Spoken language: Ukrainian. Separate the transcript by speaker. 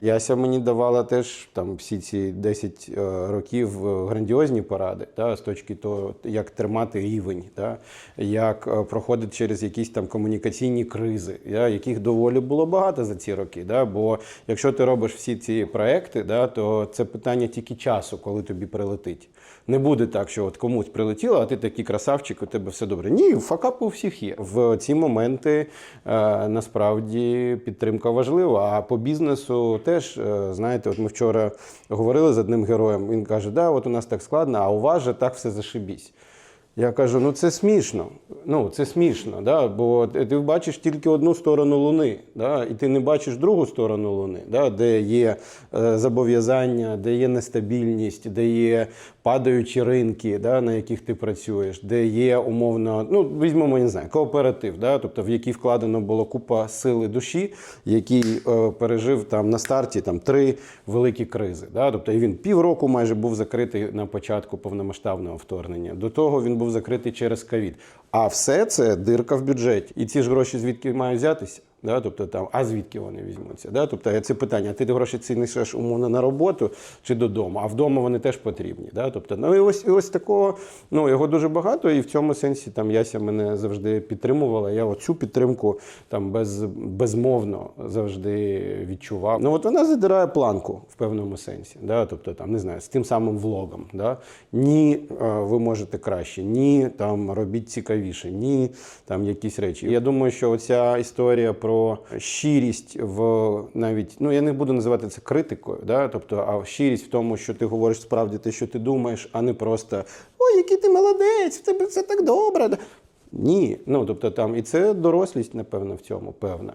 Speaker 1: Яся мені давала теж там всі ці 10 е, років е, грандіозні поради, та, з точки того, як тримати рівень, та, як е, проходити через якісь там комунікаційні кризи, да, яких доволі було багато за ці роки. Да, бо якщо ти робиш всі ці проекти, да, то це питання тільки часу, коли тобі прилетить. Не буде так, що от комусь прилетіло, а ти такий красавчик, у тебе все добре. Ні, факап у всіх є. В ці моменти насправді підтримка важлива. А по бізнесу теж, е, знаєте, от ми вчора говорили з одним героєм. Він каже: да, от у нас так складно, а у вас же так все зашибісь. Я кажу, ну це смішно. Ну, це смішно, да? бо ти бачиш тільки одну сторону Луни, да? і ти не бачиш другу сторону Луни, да? де є е, зобов'язання, де є нестабільність, де є падаючі ринки, да? на яких ти працюєш, де є умовно, ну візьмемо, не знаю, кооператив, да? тобто в який вкладено було купа сили душі, який е, пережив там на старті там три великі кризи. Да? Тобто він півроку майже був закритий на початку повномасштабного вторгнення. До того він був закритий через ковід. А все це дирка в бюджеті. І ці ж гроші звідки мають взятися? Да, тобто там, а звідки вони візьмуться? Да? Тобто це питання: ти гроші ці несеш умовно на роботу чи додому, а вдома вони теж потрібні. Да? Тобто, ну і ось і ось такого, ну його дуже багато, і в цьому сенсі там Яся мене завжди підтримувала. Я оцю підтримку там без, безмовно завжди відчував. Ну от вона задирає планку в певному сенсі. Да? Тобто, там не знаю, з тим самим влогом. Да? Ні, е, ви можете краще, ні, там робіть цікавіше, ні, там якісь речі. Я думаю, що оця історія про щирість в навіть, ну я не буду називати це критикою, да? тобто, а щирість в тому, що ти говориш справді те, що ти думаєш, а не просто ой, який ти молодець, в тебе все так добре. Ні, ну тобто там і це дорослість, напевно, в цьому певна.